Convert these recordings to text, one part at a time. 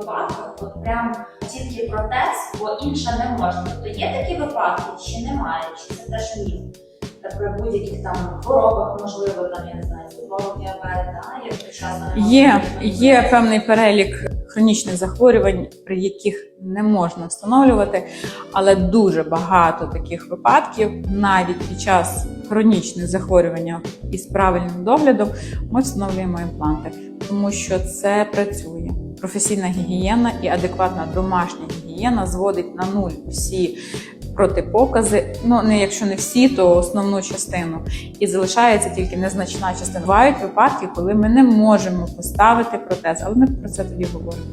випадках, от прям тільки протез, бо інше не можна. Тобто є такі випадки, чи немає, чи це теж міф? Та При будь-яких там хворобах, можливо, там я не знаю, цукровий діабет, да, як сучасно Є, є певний перелік хронічних захворювань, при яких не можна встановлювати, але дуже багато таких випадків, навіть під час хронічних захворювань із правильним доглядом, ми встановлюємо імпланти, тому що це працює. Професійна гігієна і адекватна домашня гігієна зводить на нуль всі протипокази. Ну не якщо не всі, то основну частину. І залишається тільки незначна частина. Бувають випадки, коли ми не можемо поставити протез, але ми про це тоді говоримо.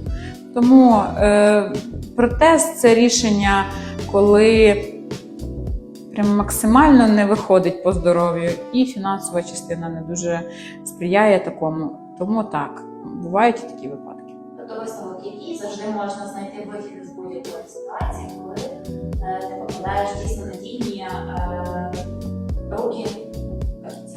Тому е, протез це рішення, коли прям максимально не виходить по здоров'ю, і фінансова частина не дуже сприяє такому. Тому так, бувають і такі випадки. Тобто висновок, який завжди можна знайти вихід з будь-якої ситуації, коли е, ти покладаєш дійсно надійні е, руки.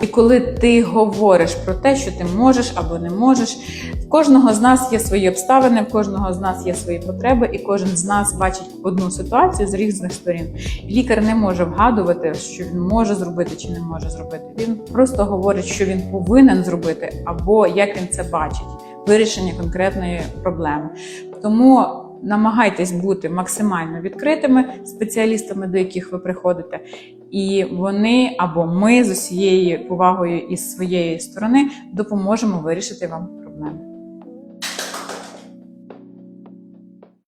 І коли ти говориш про те, що ти можеш або не можеш, в кожного з нас є свої обставини, в кожного з нас є свої потреби, і кожен з нас бачить одну ситуацію з різних сторін. Лікар не може вгадувати, що він може зробити чи не може зробити. Він просто говорить, що він повинен зробити, або як він це бачить, вирішення конкретної проблеми. Тому намагайтесь бути максимально відкритими спеціалістами, до яких ви приходите, і вони або ми з усією повагою із своєї сторони допоможемо вирішити вам проблему.